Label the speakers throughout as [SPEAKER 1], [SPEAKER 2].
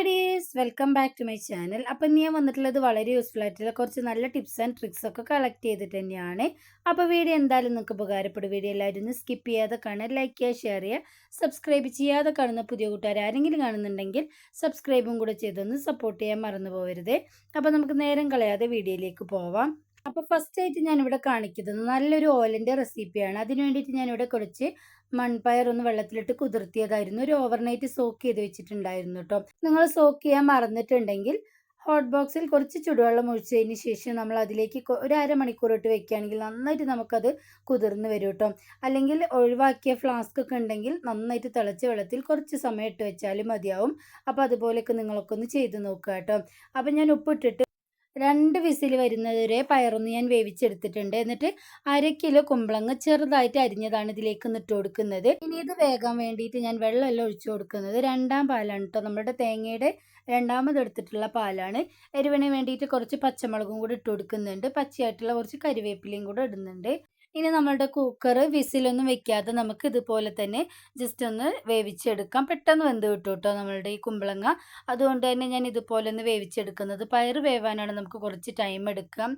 [SPEAKER 1] Hi dears welcome back to my channel അപ്പം ഞാൻ വന്നിട്ടുള്ളത് വളരെ യൂസ്ഫുൾ ആയിട്ടുള്ള കുറച്ച് നല്ല ടിപ്സ് ആൻഡ് ട്രിക്സ് ഒക്കെ കളക്ട് ചെയ്തിട്ട് തന്നെയാണ്. അപ്പോൾ വീഡിയോ എന്തായാലും നിങ്ങൾക്ക് ഉപകാരപ്പെടും. വീഡിയോ എല്ലാവരും ഒന്ന് സ്കിപ്പ് ചെയ്യാതെ കാണാൻ ലൈക്ക് ചെയ്യുക ഷെയർ ചെയ്യുക സബ്സ്ക്രൈബ് ചെയ്യാതെ കാണുന്ന പുതിയ കൂട്ടുകാർ ആരെങ്കിലും കാണുന്നുണ്ടെങ്കിൽ സബ്സ്ക്രൈബും കൂടെ ചെയ്തൊന്ന് സപ്പോർട്ട് ചെയ്യാൻ മറന്നു പോകരുത് അപ്പോൾ നമുക്ക് നേരം കളയാതെ വീഡിയോയിലേക്ക് പോവാം. അപ്പോൾ ഫസ്റ്റ് ആയിട്ട് ഞാനിവിടെ കാണിക്കുന്നത് നല്ലൊരു ഓലന്റെ റെസിപ്പിയാണ്. അതിന് വേണ്ടിയിട്ട് ഞാനിവിടെ കുറച്ച് മൺപയർ ഒന്ന് വെള്ളത്തിലിട്ട് കുതിർത്തിയതായിരുന്നു. ഒരു ഓവർനൈറ്റ് സോക്ക് ചെയ്ത് വെച്ചിട്ടുണ്ടായിരുന്നു കേട്ടോ നിങ്ങൾ സോക്ക് ചെയ്യാൻ മറന്നിട്ടുണ്ടെങ്കിൽ ഹോട്ട് ബോക്സിൽ കുറച്ച് ചുടുവെള്ളം ഒഴിച്ചതിന് ശേഷം നമ്മൾ അതിലേക്ക് ഒരു അരമണിക്കൂർ ഇട്ട് വെക്കുകയാണെങ്കിൽ നന്നായിട്ട് നമുക്കത് കുതിർന്ന് വരും കേട്ടോ അല്ലെങ്കിൽ ഒഴിവാക്കിയ ഫ്ലാസ്ക് ഒക്കെ ഉണ്ടെങ്കിൽ നന്നായിട്ട് തിളച്ച വെള്ളത്തിൽ കുറച്ച് സമയം ഇട്ട് വെച്ചാലും മതിയാവും. അപ്പോൾ അതുപോലെയൊക്കെ നിങ്ങളൊക്കെ ഒന്ന് ചെയ്ത് നോക്കുക കേട്ടോ അപ്പോൾ ഞാൻ ഉപ്പിട്ടിട്ട് രണ്ട് വിസിൽ വരുന്നതുവരെ പയറൊന്ന് ഞാൻ വേവിച്ചെടുത്തിട്ടുണ്ട്. എന്നിട്ട് അര കിലോ കുമ്പളങ്ങ് ചെറുതായിട്ട് അരിഞ്ഞതാണ് ഇതിലേക്ക് ഇട്ട് കൊടുക്കുന്നത്. ഇനി ഇത് വേകാൻ വേണ്ടിയിട്ട് ഞാൻ വെള്ളമെല്ലാം ഒഴിച്ചു കൊടുക്കുന്നത്. രണ്ടാം പാലാണ് കേട്ടോ നമ്മുടെ തേങ്ങയുടെ രണ്ടാമത് എടുത്തിട്ടുള്ള പാലാണ്. എരിവിന് വേണ്ടിയിട്ട് കുറച്ച് പച്ചമുളകും കൂടി ഇട്ട് കൊടുക്കുന്നുണ്ട്. പച്ചയായിട്ടുള്ള കുറച്ച് കരിവേപ്പിലയും കൂടെ ഇടുന്നുണ്ട്. ഇനി നമ്മളുടെ കുക്കർ വിസിലൊന്നും വെക്കാതെ നമുക്ക് ഇതുപോലെ തന്നെ ജസ്റ്റ് ഒന്ന് വേവിച്ചെടുക്കാം. പെട്ടെന്ന് വെന്ത് കിട്ടും കേട്ടോ നമ്മളുടെ ഈ കുമ്പളങ്ങ. അതുകൊണ്ട് തന്നെ ഞാൻ ഇതുപോലെ ഒന്ന് വേവിച്ചെടുക്കുന്നത്. പയർ വേവാനാണ് നമുക്ക് കുറച്ച് ടൈം എടുക്കാം.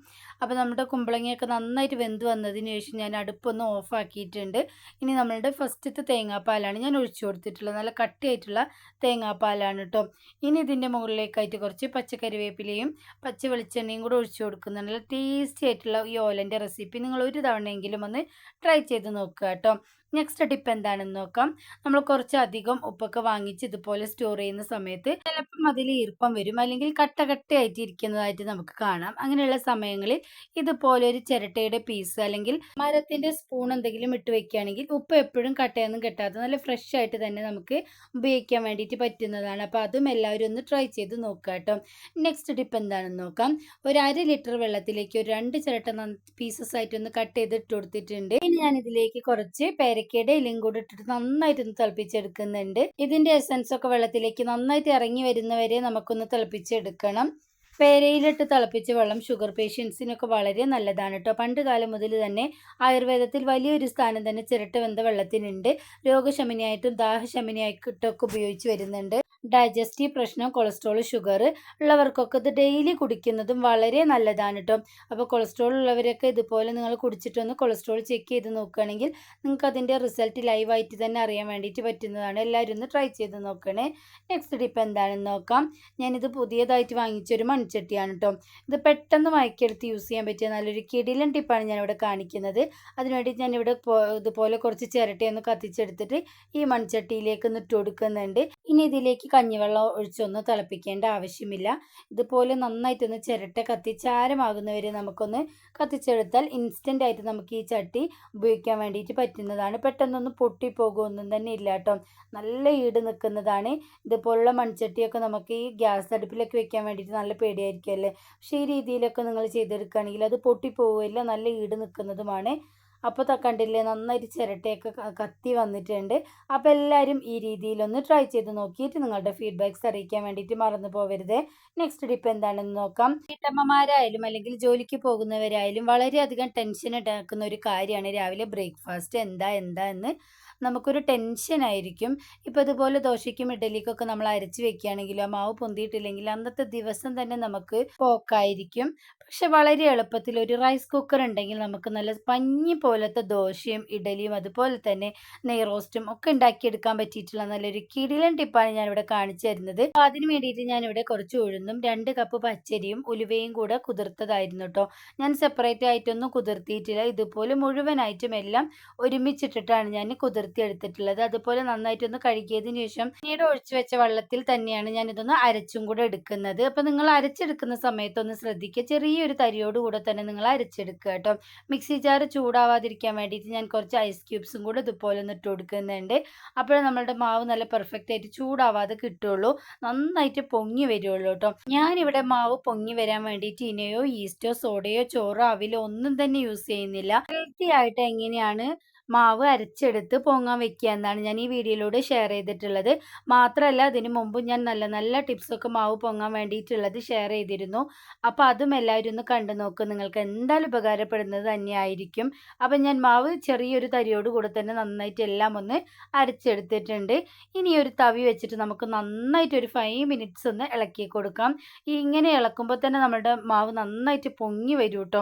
[SPEAKER 1] അപ്പോൾ നമ്മുടെ കുമ്പളങ്ങയൊക്കെ നന്നായിട്ട് വെന്ത് വന്നതിന് ശേഷം ഞാൻ അടുപ്പൊന്ന് ഓഫാക്കിയിട്ടുണ്ട്. ഇനി നമ്മളുടെ ഫസ്റ്റത്തെ തേങ്ങാപ്പാലാണ് ഞാൻ ഒഴിച്ചു കൊടുത്തിട്ടുള്ളത്. നല്ല കട്ടിയായിട്ടുള്ള തേങ്ങാപ്പാലാണ് കേട്ടോ ഇനി ഇതിന്റെ മുകളിലേക്കായിട്ട് കുറച്ച് പച്ചക്കറിവേപ്പിലയും പച്ച വെളിച്ചെണ്ണയും കൂടെ ഒഴിച്ചു കൊടുക്കുന്നുണ്ട് നല്ല ടേസ്റ്റി ആയിട്ടുള്ള ഈ ഓലന്റെ റെസിപ്പി നിങ്ങൾ ഒരു തവണയെങ്കിലും ഒന്ന് ട്രൈ ചെയ്ത് നോക്കുക കേട്ടോ നെക്സ്റ്റ് ടിപ്പ് എന്താണെന്ന് നോക്കാം. നമ്മൾ കുറച്ചധികം ഉപ്പൊക്കെ വാങ്ങിച്ച് ഇതുപോലെ സ്റ്റോർ ചെയ്യുന്ന സമയത്ത് ചിലപ്പം അതിൽ ഈർപ്പം വരും. അല്ലെങ്കിൽ കട്ട കട്ടയായിട്ട് ഇരിക്കുന്നതായിട്ട് നമുക്ക് കാണാം. അങ്ങനെയുള്ള സമയങ്ങളിൽ ഇതുപോലെ ഒരു ചിരട്ടയുടെ പീസ് അല്ലെങ്കിൽ മരത്തിന്റെ സ്പൂൺ എന്തെങ്കിലും ഇട്ട് വെക്കുകയാണെങ്കിൽ ഉപ്പ് എപ്പോഴും കട്ടയൊന്നും കെട്ടാതെ നല്ല ഫ്രഷ് ആയിട്ട് തന്നെ നമുക്ക് ഉപയോഗിക്കാൻ വേണ്ടിയിട്ട് പറ്റുന്നതാണ്. അപ്പോൾ അതും എല്ലാവരും ഒന്ന് ട്രൈ ചെയ്ത് നോക്കുക കേട്ടോ. നെക്സ്റ്റ് ടിപ്പ് എന്താണെന്ന് നോക്കാം. ഒരു അര ലിറ്റർ വെള്ളത്തിലേക്ക് ഒരു രണ്ട് ചിരട്ട പീസസ് ആയിട്ട് ഒന്ന് കട്ട് ചെയ്ത് ഇട്ട് കൊടുത്തിട്ടുണ്ട്. ഇനി ഞാൻ ഇതിലേക്ക് കുറച്ച് പേരക്കയുടെ ഇലയും കൂടി ഇട്ടിട്ട് നന്നായിട്ട് ഒന്ന് തിളപ്പിച്ചെടുക്കുന്നുണ്ട്. ഇതിന്റെ എസൻസ് ഒക്കെ വെള്ളത്തിലേക്ക് നന്നായിട്ട് ഇറങ്ങി വരുന്നവരെ നമുക്കൊന്ന് തിളപ്പിച്ചെടുക്കണം. പേരയിലിട്ട് തിളപ്പിച്ച വെള്ളം ഷുഗർ പേഷ്യൻസിനൊക്കെ വളരെ നല്ലതാണ് കേട്ടോ പണ്ട് കാലം മുതൽ തന്നെ ആയുർവേദത്തിൽ വലിയൊരു സ്ഥാനം തന്നെ ചിരട്ട വെന്ത വെള്ളത്തിനുണ്ട്. രോഗശമനിയായിട്ടും ദാഹശമനിയായിട്ടൊക്കെ ഉപയോഗിച്ച് വരുന്നുണ്ട്. ഡൈജസ്റ്റീവ് പ്രശ്നം കൊളസ്ട്രോൾ ഷുഗർ ഉള്ളവർക്കൊക്കെ ഇത് ഡെയിലി കുടിക്കുന്നതും വളരെ നല്ലതാണ് കേട്ടോ അപ്പോൾ കൊളസ്ട്രോൾ ഉള്ളവരൊക്കെ ഇതുപോലെ നിങ്ങൾ കുടിച്ചിട്ടൊന്ന് കൊളസ്ട്രോൾ ചെക്ക് ചെയ്ത് നോക്കുകയാണെങ്കിൽ നിങ്ങൾക്ക് അതിന്റെ റിസൾട്ട് ലൈവായിട്ട് തന്നെ അറിയാൻ വേണ്ടിയിട്ട് പറ്റുന്നതാണ്. എല്ലാവരും ഒന്ന് ട്രൈ ചെയ്ത് നോക്കണേ. നെക്സ്റ്റ് ടിപ്പ് എന്താണെന്ന് നോക്കാം. ഞാനിത് പുതിയതായിട്ട് വാങ്ങിച്ചൊരു മൺചട്ടിയാണ് കേട്ടോ ഇത് പെട്ടെന്ന് മയക്കെടുത്ത് യൂസ് ചെയ്യാൻ പറ്റിയ നല്ലൊരു കിടിലൻ ടിപ്പാണ് ഞാനിവിടെ കാണിക്കുന്നത്. അതിനുവേണ്ടി ഞാനിവിടെ ഇതുപോലെ കുറച്ച് ചിരട്ടയൊന്ന് കത്തിച്ചെടുത്തിട്ട് ഈ മൺചട്ടിയിലേക്ക് ഒന്ന് ഇട്ട് കൊടുക്കുന്നുണ്ട്. ഇനി ഇതിലേക്ക് കഞ്ഞിവെള്ളം ഒഴിച്ചൊന്ന് തിളപ്പിക്കേണ്ട ആവശ്യമില്ല. ഇതുപോലെ നന്നായിട്ടൊന്ന് ചിരട്ട കത്തി ചാരമാകുന്നവരെ നമുക്കൊന്ന് കത്തിച്ചെടുത്താൽ ഇൻസ്റ്റന്റ് ആയിട്ട് നമുക്ക് ഈ ചട്ടി ഉപയോഗിക്കാൻ വേണ്ടിയിട്ട് പറ്റുന്നതാണ്. പെട്ടെന്നൊന്ന് പൊട്ടിപ്പോകുമൊന്നും തന്നെ ഇല്ല കേട്ടോ. നല്ല ഈട് നിൽക്കുന്നതാണ്. ഇതുപോലുള്ള മൺചട്ടിയൊക്കെ നമുക്ക് ഈ ഗ്യാസ് അടുപ്പിലൊക്കെ വെക്കാൻ വേണ്ടിയിട്ട് നല്ല പേടിയായിരിക്കും അല്ലേ പക്ഷേ ഈ രീതിയിലൊക്കെ നിങ്ങൾ ചെയ്തെടുക്കുകയാണെങ്കിൽ അത് പൊട്ടിപ്പോവില്ല നല്ല ഈട് നിൽക്കുന്നതുമാണ്. അപ്പോൾ കണ്ടില്ലേ നന്നായിട്ട് ചിരട്ടയൊക്കെ കത്തി വന്നിട്ടുണ്ട്. അപ്പോൾ എല്ലാവരും ഈ രീതിയിലൊന്ന് ട്രൈ ചെയ്ത് നോക്കിയിട്ട് നിങ്ങളുടെ ഫീഡ്ബാക്ക്സ് അറിയിക്കാൻ വേണ്ടിയിട്ട് മറന്നു പോകരുത് നെക്സ്റ്റ് ഡിപ്പ് എന്താണെന്ന് നോക്കാം. വീട്ടമ്മമാരായാലും അല്ലെങ്കിൽ ജോലിക്ക് പോകുന്നവരായാലും വളരെയധികം ടെൻഷൻ ഉണ്ടാക്കുന്ന ഒരു കാര്യമാണ് രാവിലെ ബ്രേക്ക്ഫാസ്റ്റ് എന്താ എന്താ എന്ന് നമുക്കൊരു ടെൻഷനായിരിക്കും ഇപ്പോൾ ഇതുപോലെ ദോശയ്ക്കും ഇഡലിക്കൊക്കെ നമ്മൾ അരച്ച് വെക്കുകയാണെങ്കിലോ മാവ് പൊന്തിയിട്ടില്ലെങ്കിൽ അന്നത്തെ ദിവസം തന്നെ നമുക്ക് പോക്കായിരിക്കും. പക്ഷെ വളരെ എളുപ്പത്തിൽ ഒരു റൈസ് കുക്കർ ഉണ്ടെങ്കിൽ നമുക്ക് നല്ല പഞ്ഞി പോലത്തെ ദോശയും ഇഡലിയും അതുപോലെ തന്നെ നെയ് റോസ്റ്റും ഒക്കെ ഉണ്ടാക്കിയെടുക്കാൻ പറ്റിയിട്ടുള്ള നല്ലൊരു കിടിലൻ ടിപ്പാണ് ഞാനിവിടെ കാണിച്ചു തരുന്നത്. അപ്പോൾ അതിന് വേണ്ടിയിട്ട് ഞാനിവിടെ കുറച്ച് ഉഴുന്നും രണ്ട് കപ്പ് പച്ചരിയും ഉലുവയും കൂടെ കുതിർത്തതായിരുന്നു കേട്ടോ ഞാൻ സെപ്പറേറ്റ് ആയിട്ടൊന്നും കുതിർത്തിയിട്ടില്ല. ഇതുപോലെ മുഴുവനായിട്ടും എല്ലാം ഒരുമിച്ചിട്ടിട്ടാണ് ഞാൻ കുതിർത്തി എടുത്തിട്ടുള്ളത് അതുപോലെ നന്നായിട്ടൊന്ന് കഴുകിയതിന് ശേഷം പിന്നീട് ഒഴിച്ചു വെച്ച വെള്ളത്തിൽ തന്നെയാണ് ഞാൻ ഇതൊന്ന് അരച്ചും കൂടെ എടുക്കുന്നത്. അപ്പോൾ നിങ്ങൾ അരച്ചെടുക്കുന്ന സമയത്തൊന്ന് ശ്രദ്ധിക്കുക. ചെറിയൊരു തരിയോടുകൂടെ തന്നെ നിങ്ങൾ അരച്ചെടുക്കുക കേട്ടോ മിക്സി ജാർ ചൂടാവാതിരിക്കാൻ വേണ്ടിയിട്ട് ഞാൻ കുറച്ച് ഐസ് ക്യൂബ്സും കൂടെ ഇതുപോലെ ഒന്ന് ഇട്ട് കൊടുക്കുന്നുണ്ട്. അപ്പോഴേ നമ്മളുടെ മാവ് നല്ല പെർഫെക്റ്റ് ആയിട്ട് ചൂടാവാതെ കിട്ടുള്ളൂ. നന്നായിട്ട് പൊങ്ങി വരുള്ളൂ കേട്ടോ. ഞാനിവിടെ മാവ് പൊങ്ങി വരാൻ വേണ്ടിയിട്ട് ഇനയോ ഈസ്റ്റോ സോഡയോ ചോറോ അവിലോ ഒന്നും തന്നെ യൂസ് ചെയ്യുന്നില്ല. ഹെൽത്തി ആയിട്ട് എങ്ങനെയാണ് മാവ് അരച്ചെടുത്ത് പൊങ്ങാൻ വെക്കുക എന്നാണ് ഞാൻ ഈ വീഡിയോയിലൂടെ ഷെയർ ചെയ്തിട്ടുള്ളത്. മാത്രമല്ല അതിന് മുമ്പ് ഞാൻ നല്ല നല്ല ടിപ്സൊക്കെ മാവ് പൊങ്ങാൻ വേണ്ടിയിട്ടുള്ളത് ഷെയർ ചെയ്തിരുന്നു. അപ്പോൾ അതും എല്ലാവരും ഒന്ന് കണ്ടു നോക്കും. നിങ്ങൾക്ക് എന്തായാലും ഉപകാരപ്പെടുന്നത് തന്നെയായിരിക്കും. അപ്പം ഞാൻ മാവ് ചെറിയൊരു തരിയോട് കൂടെ തന്നെ നന്നായിട്ട് എല്ലാം ഒന്ന് അരച്ചെടുത്തിട്ടുണ്ട്. ഇനി ഒരു തവി വെച്ചിട്ട് നമുക്ക് നന്നായിട്ട് ഒരു ഫൈവ് മിനിറ്റ്സ് ഒന്ന് ഇളക്കി കൊടുക്കാം. ഇങ്ങനെ ഇളക്കുമ്പോൾ തന്നെ നമ്മുടെ മാവ് നന്നായിട്ട് പൊങ്ങി വരും കേട്ടോ.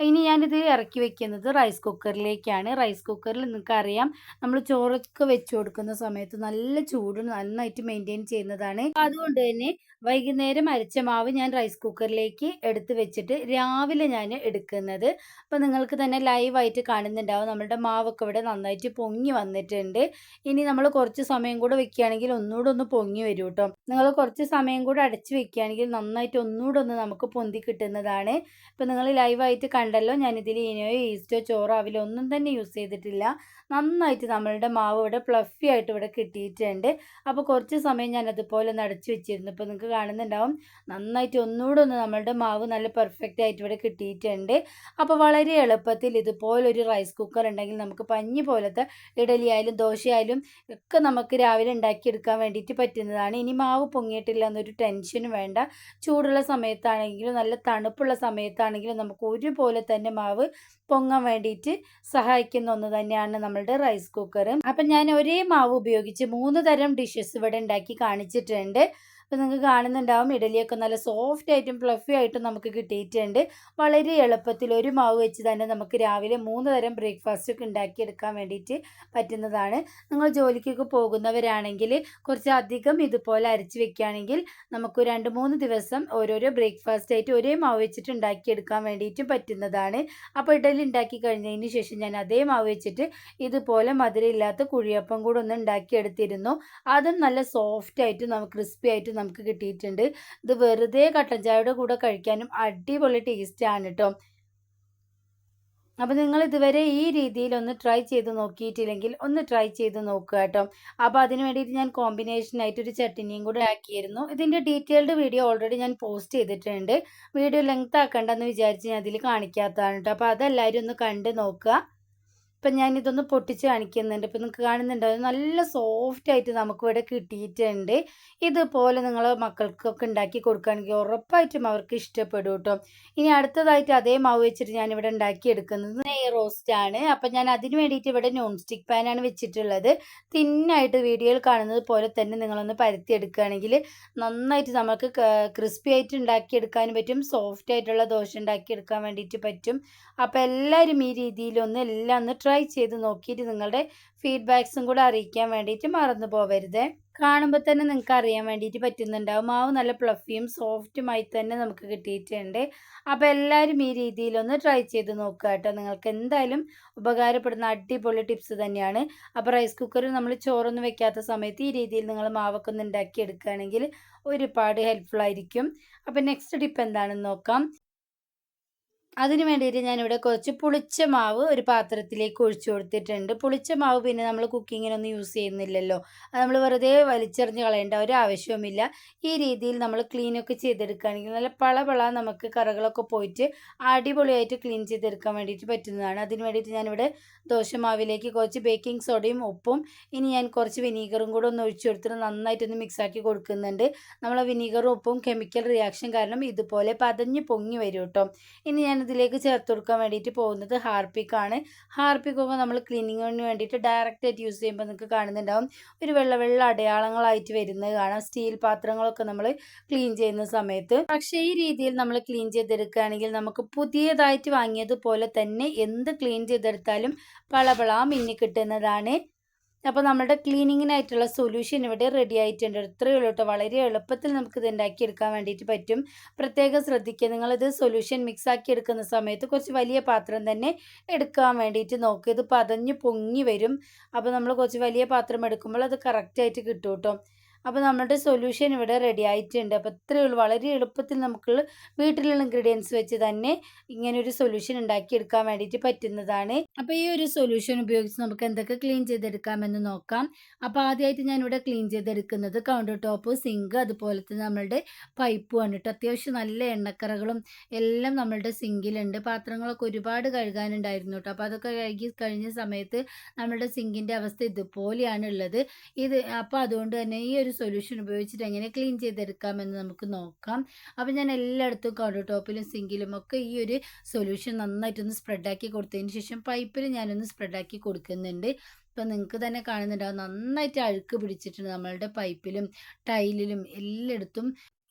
[SPEAKER 1] ഇനി ഞാനിത് ഇറക്കി വെക്കുന്നത് റൈസ് കുക്കറിലേക്കാണ് റൈസ് കുക്കറിൽ നിങ്ങൾക്ക് അറിയാം നമ്മൾ ചോറൊക്കെ വെച്ച് കൊടുക്കുന്ന സമയത്ത് നല്ല ചൂട് നന്നായിട്ട് മെയിന്റെയിൻ ചെയ്യുന്നതാണ്. അതുകൊണ്ട് തന്നെ വൈകുന്നേരം അരച്ച മാവ് ഞാൻ റൈസ് കുക്കറിലേക്ക് എടുത്ത് വെച്ചിട്ട് രാവിലെ ഞാൻ എടുക്കുന്നത്. അപ്പോൾ നിങ്ങൾക്ക് തന്നെ ലൈവായിട്ട് കാണുന്നുണ്ടാവും. നമ്മുടെ മാവൊക്കെ ഇവിടെ നന്നായിട്ട് പൊങ്ങി വന്നിട്ടുണ്ട്. ഇനി നമ്മൾ കുറച്ച് സമയം കൂടെ വെക്കുകയാണെങ്കിൽ ഒന്നുകൂടെ ഒന്ന് പൊങ്ങി വരും കേട്ടോ നിങ്ങൾ കുറച്ച് സമയം കൂടെ അടച്ച് വെക്കുകയാണെങ്കിൽ നന്നായിട്ട് ഒന്നുകൂടെ ഒന്ന് നമുക്ക് പൊന്തി കിട്ടുന്നതാണ്. ഇപ്പോൾ നിങ്ങൾ ലൈവായിട്ട് കണ്ടല്ലോ ഞാനിതിൽ ഇനിയോ ഈസ്റ്റോ ചോറോ അവിലോ ഒന്നും തന്നെ യൂസ് ചെയ്തിട്ടില്ല. നന്നായിട്ട് നമ്മളുടെ മാവ് ഇവിടെ പ്ലഫി ആയിട്ട് ഇവിടെ കിട്ടിയിട്ടുണ്ട്. അപ്പോൾ കുറച്ച് സമയം ഞാൻ അതുപോലെ ഒന്ന് അടച്ചു വെച്ചിരുന്നു. ഇപ്പോൾ നിങ്ങൾക്ക് കാണുന്നുണ്ടാവും. നന്നായിട്ട് ഒന്നുകൂടെ ഒന്ന് നമ്മളുടെ മാവ് നല്ല പെർഫെക്റ്റ് ആയിട്ട് ഇവിടെ കിട്ടിയിട്ടുണ്ട്. അപ്പോൾ വളരെ എളുപ്പത്തിൽ ഇതുപോലൊരു റൈസ് കുക്കർ ഉണ്ടെങ്കിൽ നമുക്ക് പഞ്ഞി പോലത്തെ ഇഡലി ആയാലും ദോശയായാലും ഒക്കെ നമുക്ക് രാവിലെ ഉണ്ടാക്കിയെടുക്കാൻ വേണ്ടിയിട്ട് പറ്റുന്നതാണ്. ഇനി മാവ് പൊങ്ങിയിട്ടില്ല എന്നൊരു ടെൻഷനും വേണ്ട. ചൂടുള്ള സമയത്താണെങ്കിലും നല്ല തണുപ്പുള്ള സമയത്താണെങ്കിലും നമുക്ക് ഒരുപോലെ തന്നെ മാവ് പൊങ്ങാൻ വേണ്ടിയിട്ട് സഹായിക്കുന്ന ഒന്ന് തന്നെയാണ് നമ്മളുടെ റൈസ് കുക്കർ അപ്പം ഞാൻ ഒരേ മാവ് ഉപയോഗിച്ച് മൂന്ന് തരം ഡിഷസ് ഇവിടെ ഉണ്ടാക്കി കാണിച്ചിട്ടുണ്ട്. അപ്പോൾ നിങ്ങൾക്ക് കാണുന്നുണ്ടാവും ഇഡലിയൊക്കെ നല്ല സോഫ്റ്റ് ആയിട്ടും ഫ്ലഫി ആയിട്ടും നമുക്ക് കിട്ടിയിട്ടുണ്ട്. വളരെ എളുപ്പത്തിൽ ഒരു മാവ് വെച്ച് തന്നെ നമുക്ക് രാവിലെ മൂന്ന് തരം ബ്രേക്ക്ഫാസ്റ്റ് ഒക്കെ ഉണ്ടാക്കിയെടുക്കാൻ വേണ്ടിയിട്ട് പറ്റുന്നതാണ്. നിങ്ങൾ ജോലിക്കൊക്കെ പോകുന്നവരാണെങ്കിൽ കുറച്ച് അധികം ഇതുപോലെ അരച്ച് വെക്കുകയാണെങ്കിൽ നമുക്ക് രണ്ട് മൂന്ന് ദിവസം ഓരോരോ ബ്രേക്ക്ഫാസ്റ്റ് ആയിട്ട് ഒരേ മാവ് വെച്ചിട്ട് ഉണ്ടാക്കിയെടുക്കാൻ വേണ്ടിയിട്ടും പറ്റുന്നതാണ്. അപ്പോൾ ഇഡലി ഉണ്ടാക്കി കഴിഞ്ഞതിന് ശേഷം ഞാൻ അതേ മാവ് വെച്ചിട്ട് ഇതുപോലെ മധുരമില്ലാത്ത കുഴിയപ്പം കൂടെ ഒന്ന് ഉണ്ടാക്കിയെടുത്തിരുന്നു. അതും നല്ല സോഫ്റ്റ് ആയിട്ട് നമുക്ക് ക്രിസ്പി ആയിട്ടും നമുക്ക് കിട്ടിയിട്ടുണ്ട്. ഇത് വെറുതെ കട്ടൻ ചായയുടെ കൂടെ കഴിക്കാനും അടിപൊളി ടേസ്റ്റാണ് കേട്ടോ അപ്പോൾ നിങ്ങൾ ഇതുവരെ ഈ രീതിയിൽ ഒന്ന് ട്രൈ ചെയ്ത് നോക്കിയിട്ടില്ലെങ്കിൽ ഒന്ന് ട്രൈ ചെയ്ത് നോക്കുക കേട്ടോ അപ്പോൾ അതിന് വേണ്ടിയിട്ട് ഞാൻ കോമ്പിനേഷനായിട്ട് ഒരു ചട്ടിനിയും കൂടെ ആക്കിയിരുന്നു ഇതിന്റെ ഡീറ്റെയിൽഡ് വീഡിയോ ഓൾറെഡി ഞാൻ പോസ്റ്റ് ചെയ്തിട്ടുണ്ട്. വീഡിയോ ലെങ്ത് ആക്കണ്ടെന്ന് വിചാരിച്ച് ഞാൻ അതിൽ കാണിക്കാത്തതാണ് കേട്ടോ അപ്പോൾ അതെല്ലാവരും ഒന്ന് കണ്ട് നോക്കുക. ഇപ്പം ഞാനിതൊന്ന് പൊട്ടിച്ച് കാണിക്കുന്നുണ്ട്. ഇപ്പം നിങ്ങൾക്ക് കാണുന്നുണ്ടോ. നല്ല സോഫ്റ്റ് ആയിട്ട് നമുക്കിവിടെ കിട്ടിയിട്ടുണ്ട്. ഇതുപോലെ നിങ്ങൾ മക്കൾക്കൊക്കെ ഉണ്ടാക്കി കൊടുക്കുകയാണെങ്കിൽ ഉറപ്പായിട്ടും അവർക്ക് ഇഷ്ടപ്പെടും കേട്ടോ. ഇനി അടുത്തതായിട്ട് അതേ മാവ് വെച്ചിട്ട് ഞാനിവിടെ ഉണ്ടാക്കിയെടുക്കുന്നത് നെയ് റോസ്റ്റ് ആണ്. അപ്പം ഞാൻ അതിന് വേണ്ടിയിട്ട് ഇവിടെ നോൺ സ്റ്റിക്ക് പാനാണ് വെച്ചിട്ടുള്ളത്. തിന്നായിട്ട് വീഡിയോയിൽ കാണുന്നത് പോലെ തന്നെ നിങ്ങളൊന്ന് പരത്തി എടുക്കുകയാണെങ്കിൽ നന്നായിട്ട് നമുക്ക് ക്രിസ്പി ആയിട്ട് ഉണ്ടാക്കിയെടുക്കാനും പറ്റും. സോഫ്റ്റ് ആയിട്ടുള്ള ദോശ ഉണ്ടാക്കിയെടുക്കാൻ വേണ്ടിയിട്ട് പറ്റും. അപ്പോൾ എല്ലാവരും ഈ രീതിയിലൊന്ന് എല്ലാം ഒന്ന് ട്രൈ ചെയ്ത് നോക്കിയിട്ട് നിങ്ങളുടെ ഫീഡ്ബാക്സും കൂടെ അറിയിക്കാൻ വേണ്ടിയിട്ട് മറന്നു പോവരുത്. കാണുമ്പോൾ തന്നെ നിങ്ങൾക്ക് അറിയാൻ വേണ്ടിയിട്ട് പറ്റുന്നുണ്ടാവും. മാവ് നല്ല പ്ലഫിയും സോഫ്റ്റുമായി തന്നെ നമുക്ക് കിട്ടിയിട്ടുണ്ട്. അപ്പോൾ എല്ലാവരും ഈ രീതിയിലൊന്ന് ട്രൈ ചെയ്ത് നോക്കുക കേട്ടോ. നിങ്ങൾക്ക് എന്തായാലും ഉപകാരപ്പെടുന്ന അടിപൊളി ടിപ്സ് തന്നെയാണ്. അപ്പോൾ റൈസ് കുക്കറിൽ നമ്മൾ ചോറൊന്നും വെക്കാത്ത സമയത്ത് ഈ രീതിയിൽ നിങ്ങൾ മാവൊക്കെ ഒന്ന് ഉണ്ടാക്കി എടുക്കുകയാണെങ്കിൽ ഒരുപാട് ഹെൽപ്ഫുൾ ആയിരിക്കും. അപ്പോൾ നെക്സ്റ്റ് ടിപ്പ് എന്താണെന്ന് നോക്കാം. അതിന് വേണ്ടിയിട്ട് ഞാനിവിടെ കുറച്ച് പുളിച്ച മാവ് ഒരു പാത്രത്തിലേക്ക് ഒഴിച്ചു കൊടുത്തിട്ടുണ്ട്. പുളിച്ച മാവ് പിന്നെ നമ്മൾ കുക്കിങ്ങിനൊന്നും യൂസ് ചെയ്യുന്നില്ലല്ലോ. അത് നമ്മൾ വെറുതെ വലിച്ചെറിഞ്ഞ് കളയേണ്ട ഒരു ആവശ്യവുമില്ല. ഈ രീതിയിൽ നമ്മൾ ക്ലീനൊക്കെ ചെയ്തെടുക്കുകയാണെങ്കിൽ നല്ല പള പള നമുക്ക് കറകളൊക്കെ പോയിട്ട് അടിപൊളിയായിട്ട് ക്ലീൻ ചെയ്തെടുക്കാൻ വേണ്ടിയിട്ട് പറ്റുന്നതാണ്. അതിന് വേണ്ടിയിട്ട് ഞാനിവിടെ ദോശമാവിലേക്ക് കുറച്ച് ബേക്കിംഗ് സോഡയും ഉപ്പും ഇനി ഞാൻ കുറച്ച് വിനീഗറും കൂടെ ഒന്ന് ഒഴിച്ചു കൊടുത്തിട്ട് നന്നായിട്ടൊന്ന് മിക്സാക്കി കൊടുക്കുന്നുണ്ട്. നമ്മൾ വിനീഗറും ഉപ്പും കെമിക്കൽ റിയാക്ഷൻ കാരണം ഇതുപോലെ പതഞ്ഞ് പൊങ്ങി വരും കേട്ടോ ഇനി ഞാൻ ഇതിലേക്ക് ചേർത്ത് കൊടുക്കാൻ വേണ്ടിയിട്ട് പോകുന്നത് ഹാർപ്പിക്കാണ് പോകുമ്പോൾ നമ്മൾ ക്ലീനിങ്ങിന് വേണ്ടിയിട്ട് ഡയറക്റ്റായിട്ട് യൂസ് ചെയ്യുമ്പോൾ നിങ്ങൾക്ക് കാണുന്നുണ്ടാവും. ഒരു വെള്ള വെള്ള അടയാളങ്ങളായിട്ട് വരുന്നത് കാണാം. സ്റ്റീൽ പാത്രങ്ങളൊക്കെ നമ്മൾ ക്ലീൻ ചെയ്യുന്ന സമയത്ത്. പക്ഷേ ഈ രീതിയിൽ നമ്മൾ ക്ലീൻ ചെയ്തെടുക്കുകയാണെങ്കിൽ നമുക്ക് പുതിയതായിട്ട് വാങ്ങിയതുപോലെ തന്നെ എന്ത് ക്ലീൻ ചെയ്തെടുത്താലും പളപള മിന്നി കിട്ടുന്നതാണ്. അപ്പോൾ നമ്മുടെ ക്ലീനിങ്ങിനായിട്ടുള്ള സൊല്യൂഷൻ ഇവിടെ റെഡി ആയിട്ടുണ്ട്. ഇത്രയേ ഉള്ളൂ കേട്ടോ വളരെ എളുപ്പത്തിൽ നമുക്ക് ഇത് ഉണ്ടാക്കിയെടുക്കാൻ വേണ്ടിയിട്ട് പറ്റും. പ്രത്യേകം ശ്രദ്ധിക്കുക. നിങ്ങളിത് സൊല്യൂഷൻ മിക്സ് ആക്കി എടുക്കുന്ന സമയത്ത് കുറച്ച് വലിയ പാത്രം തന്നെ എടുക്കാൻ വേണ്ടിയിട്ട് നോക്കുക. ഇത് പതഞ്ഞ് പൊങ്ങി വരും. അപ്പോൾ നമ്മൾ കുറച്ച് വലിയ പാത്രം എടുക്കുമ്പോൾ അത് കറക്റ്റായിട്ട് കിട്ടും കേട്ടോ അപ്പോൾ നമ്മുടെ സൊല്യൂഷൻ ഇവിടെ റെഡി ആയിട്ടുണ്ട്. അപ്പോൾ ഇത്രയേ ഉള്ളൂ. വളരെ എളുപ്പത്തിൽ നമുക്ക് വീട്ടിലുള്ള ഇൻഗ്രീഡിയൻസ് വെച്ച് തന്നെ ഇങ്ങനെ ഒരു സൊല്യൂഷൻ ഉണ്ടാക്കിയെടുക്കാൻ വേണ്ടിയിട്ട് പറ്റുന്നതാണ്. അപ്പോൾ ഈ ഒരു സൊല്യൂഷൻ ഉപയോഗിച്ച് നമുക്ക് എന്തൊക്കെ ക്ലീൻ ചെയ്തെടുക്കാമെന്ന് നോക്കാം. അപ്പോൾ ആദ്യമായിട്ട് ഞാനിവിടെ ക്ലീൻ ചെയ്തെടുക്കുന്നത് കൗണ്ടർ ടോപ്പ് സിങ്ക് അതുപോലെ തന്നെ നമ്മളുടെ പൈപ്പുമാണ് കേട്ടോ. അത്യാവശ്യം നല്ല എണ്ണക്കറകളും എല്ലാം നമ്മളുടെ സിങ്കിലുണ്ട് പാത്രങ്ങളൊക്കെ ഒരുപാട് കഴുകാനുണ്ടായിരുന്നു കേട്ടോ. അപ്പോൾ അതൊക്കെ കഴുകി കഴിഞ്ഞ സമയത്ത് നമ്മളുടെ സിങ്കിന്റെ അവസ്ഥ ഇതുപോലെയാണ് ഉള്ളത്. ഇത് അപ്പോൾ അതുകൊണ്ട് തന്നെ ഈ ഒരു സൊല്യൂഷൻ ഉപയോഗിച്ചിട്ട് എങ്ങനെ ക്ലീൻ ചെയ്തെടുക്കാമെന്ന് നമുക്ക് നോക്കാം. അപ്പോൾ ഞാൻ എല്ലായിടത്തും കൗണ്ടർ ടോപ്പിലും സിങ്കിലും ഒക്കെ ഈ ഒരു സൊല്യൂഷൻ നന്നായിട്ടൊന്ന് സ്പ്രെഡാക്കി കൊടുത്തതിന് ശേഷം പൈപ്പിൽ ഞാനൊന്ന് സ്പ്രെഡാക്കി കൊടുക്കുന്നുണ്ട്. ഇപ്പം നിങ്ങൾക്ക് തന്നെ കാണുന്നുണ്ടാവും നന്നായിട്ട് അഴുക്ക് പിടിച്ചിട്ടുണ്ട് നമ്മളുടെ പൈപ്പിലും ടൈലിലും എല്ലായിടത്തും.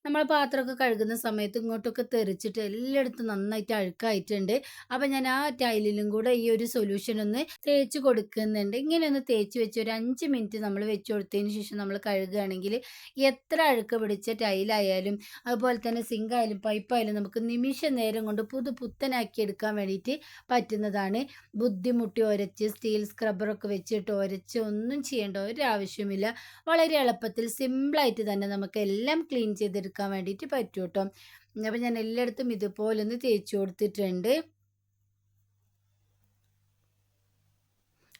[SPEAKER 1] നമ്മൾ പാത്രമൊക്കെ കഴുകുന്ന സമയത്ത് ഇങ്ങോട്ടൊക്കെ തെറിച്ചിട്ട് എല്ലായിടത്തും നന്നായിട്ട് അഴുക്കായിട്ടുണ്ട്. അപ്പം ഞാൻ ആ ടൈലിലും കൂടെ ഈ ഒരു സൊല്യൂഷൻ ഒന്ന് തേച്ച് കൊടുക്കുന്നുണ്ട്. ഇങ്ങനെ ഒന്ന് തേച്ച് വെച്ച് ഒരു അഞ്ച് മിനിറ്റ് നമ്മൾ വെച്ച് കൊടുത്തതിന് ശേഷം നമ്മൾ കഴുകുകയാണെങ്കിൽ എത്ര അഴുക്ക് പിടിച്ച ടൈലായാലും അതുപോലെ തന്നെ സിങ്കായാലും പൈപ്പായാലും നമുക്ക് നിമിഷ നേരം കൊണ്ട് പുതു പുത്തനാക്കി എടുക്കാൻ വേണ്ടിയിട്ട് പറ്റുന്നതാണ്. ബുദ്ധിമുട്ടി ഒരച്ച് സ്റ്റീൽ സ്ക്രബ്ബറൊക്കെ വെച്ചിട്ട് ഒരച്ച് ഒന്നും ചെയ്യേണ്ട ഒരു ആവശ്യമില്ല വളരെ എളുപ്പത്തിൽ സിമ്പിളായിട്ട് തന്നെ നമുക്ക് എല്ലാം ക്ലീൻ ചെയ്തെടുക്കാൻ വേണ്ടിയിട്ട് പറ്റും കേട്ടോ അപ്പം ഞാൻ എല്ലായിടത്തും ഇതുപോലെ ഒന്ന് തേച്ച് കൊടുത്തിട്ടുണ്ട്.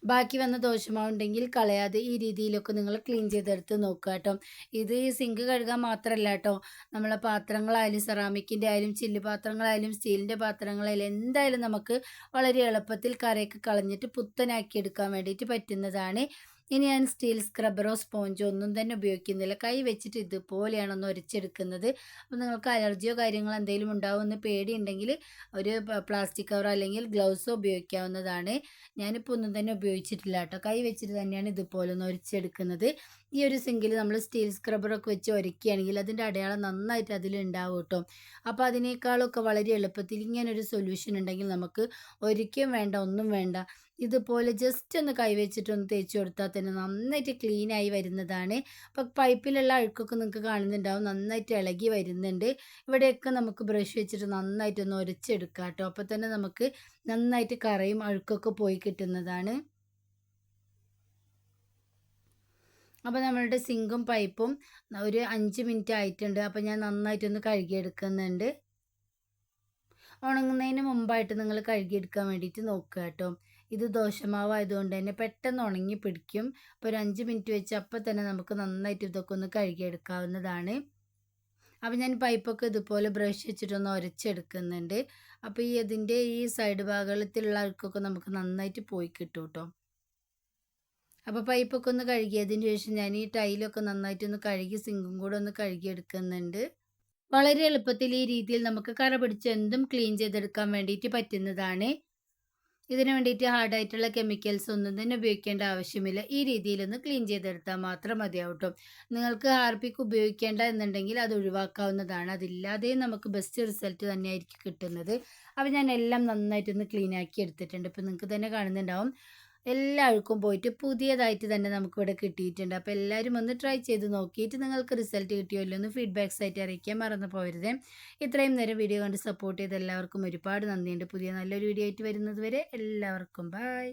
[SPEAKER 1] ബാക്കി വന്ന ദോഷമാവുണ്ടെങ്കിൽ കളയാതെ ഈ രീതിയിലൊക്കെ നിങ്ങൾ ക്ലീൻ ചെയ്തെടുത്ത് നോക്കുക കേട്ടോ. ഇത് സിങ്ക് കഴുകാൻ മാത്രമല്ല കേട്ടോ. നമ്മളെ പാത്രങ്ങളായാലും സെറാമിക്കിന്റെ ആയാലും ചില്ല് പാത്രങ്ങളായാലും സ്റ്റീലിന്റെ പാത്രങ്ങളായാലും എന്തായാലും നമുക്ക് വളരെ എളുപ്പത്തിൽ കറയൊക്കെ കളഞ്ഞിട്ട് പുത്തനാക്കി എടുക്കാൻ വേണ്ടിയിട്ട് പറ്റുന്നതാണ്. ഇനി ഞാൻ സ്റ്റീൽ സ്ക്രബറോ സ്പോഞ്ചോ ഒന്നും തന്നെ ഉപയോഗിക്കുന്നില്ല. കൈ വെച്ചിട്ട് ഇതുപോലെയാണ് ഒന്ന് ഒരച്ചെടുക്കുന്നത്. അപ്പോൾ നിങ്ങൾക്ക് അലർജിയോ കാര്യങ്ങളോ എന്തെങ്കിലും ഉണ്ടാവുമെന്ന് പേടിയുണ്ടെങ്കിൽ ഒരു പ്ലാസ്റ്റിക് കവറോ അല്ലെങ്കിൽ ഗ്ലൗസോ ഉപയോഗിക്കാവുന്നതാണ്. ഞാനിപ്പോൾ ഒന്നും തന്നെ ഉപയോഗിച്ചിട്ടില്ല കേട്ടോ. കൈ വെച്ചിട്ട് തന്നെയാണ് ഇതുപോലെ ഒന്ന് ഉരച്ചെടുക്കുന്നത് ഈ ഒരു സിങ്കിൽ നമ്മൾ സ്റ്റീൽ സ്ക്രബറൊക്കെ വെച്ച് ഒരക്കുകയാണെങ്കിൽ അതിന്റെ അടയാളം നന്നായിട്ട് അതിലുണ്ടാവും കേട്ടോ അപ്പോൾ അതിനേക്കാളൊക്കെ വളരെ എളുപ്പത്തിൽ ഇങ്ങനൊരു സൊല്യൂഷൻ ഉണ്ടെങ്കിൽ നമുക്ക് ഒരിക്കലും വേണ്ട ഒന്നും വേണ്ട. ഇതുപോലെ ജസ്റ്റ് ഒന്ന് കൈവച്ചിട്ടൊന്ന് തേച്ച് കൊടുത്താൽ തന്നെ നന്നായിട്ട് ക്ലീനായി വരുന്നതാണ്. അപ്പോൾ പൈപ്പിലുള്ള അഴുക്കൊക്കെ നിങ്ങൾക്ക് കാണുന്നുണ്ടാവും നന്നായിട്ട് ഇളകി വരുന്നുണ്ട്. ഇവിടെയൊക്കെ നമുക്ക് ബ്രഷ് വെച്ചിട്ട് നന്നായിട്ടൊന്ന് ഉരച്ചെടുക്കാം കേട്ടോ അപ്പോൾ തന്നെ നമുക്ക് നന്നായിട്ട് കറയും അഴുക്കൊക്കെ പോയി കിട്ടുന്നതാണ്. അപ്പോൾ നമ്മളുടെ സിങ്കും പൈപ്പും ഒരു അഞ്ച് മിനിറ്റ് ആയിട്ടുണ്ട്. അപ്പോൾ ഞാൻ നന്നായിട്ടൊന്ന് കഴുകിയെടുക്കുന്നുണ്ട്. ഉണങ്ങുന്നതിന് മുമ്പായിട്ട് നിങ്ങൾ കഴുകിയെടുക്കാൻ വേണ്ടിയിട്ട് നോക്കുക കേട്ടോ. ഇത് ദോശമാവ് ആയതുകൊണ്ട് തന്നെ പെട്ടെന്ന് ഉണങ്ങി പിടിക്കും. അപ്പോൾ ഒരു അഞ്ച് മിനിറ്റ് വെച്ച് അപ്പോൾ തന്നെ നമുക്ക് നന്നായിട്ട് ഇതൊക്കെ ഒന്ന് കഴുകിയെടുക്കാവുന്നതാണ്. അപ്പോൾ ഞാൻ പൈപ്പൊക്കെ ഇതുപോലെ ബ്രഷ് വെച്ചിട്ടൊന്ന് ഉരച്ചെടുക്കുന്നുണ്ട് അപ്പോൾ ഈ ഇതിന്റെ ഈ സൈഡ് ഭാഗത്തിലുള്ള അഴുക്കൊക്കെ നമുക്ക് നന്നായിട്ട് പോയി കിട്ടും കേട്ടോ. അപ്പോൾ പൈപ്പൊക്കെ ഒന്ന് കഴുകിയതിന് ശേഷം ഞാൻ ഈ ടൈലൊക്കെ നന്നായിട്ടൊന്ന് കഴുകി സിങ്കും കൂടെ ഒന്ന് കഴുകിയെടുക്കുന്നുണ്ട്. വളരെ എളുപ്പത്തിൽ ഈ രീതിയിൽ നമുക്ക് കറ പിടിച്ച് എന്തും ക്ലീൻ ചെയ്തെടുക്കാൻ വേണ്ടിയിട്ട് പറ്റുന്നതാണ്. ഇതിന് വേണ്ടിയിട്ട് ഹാർഡായിട്ടുള്ള കെമിക്കൽസ് ഒന്നും തന്നെ ഉപയോഗിക്കേണ്ട ആവശ്യമില്ല. ഈ രീതിയിലൊന്ന് ക്ലീൻ ചെയ്തെടുത്താൽ മാത്രം മതിയാവട്ടോ. നിങ്ങൾക്ക് ഹാർപ്പിക്ക് ഉപയോഗിക്കേണ്ട എന്നുണ്ടെങ്കിൽ അത് ഒഴിവാക്കാവുന്നതാണ്. അതില്ലാതെ നമുക്ക് ബെസ്റ്റ് റിസൾട്ട് തന്നെയായിരിക്കും കിട്ടുന്നത്. അപ്പോൾ ഞാൻ എല്ലാം നന്നായിട്ടൊന്ന് ക്ലീൻ ആക്കി എടുത്തിട്ടുണ്ട്. ഇപ്പോൾ നിങ്ങൾക്ക് തന്നെ കാണുന്നുണ്ടാവും. എല്ലാ അഴുക്കും പോയിട്ട് പുതിയതായിട്ട് തന്നെ നമുക്കിവിടെ കിട്ടിയിട്ടുണ്ട്. അപ്പോൾ എല്ലാവരും ഒന്ന് ട്രൈ ചെയ്ത് നോക്കിയിട്ട് നിങ്ങൾക്ക് റിസൾട്ട് കിട്ടിയോ ഒന്ന് ഫീഡ്ബാക്ക്സ് ആയിട്ട് അറിയിക്കാൻ മറന്നു പോകരുത്. ഇത്രയും നേരം വീഡിയോ കണ്ട് സപ്പോർട്ട് ചെയ്ത് എല്ലാവർക്കും ഒരുപാട് നന്ദിയുണ്ട്. പുതിയ നല്ലൊരു വീഡിയോ ആയിട്ട് വരുന്നത് വരെ എല്ലാവർക്കും ബൈ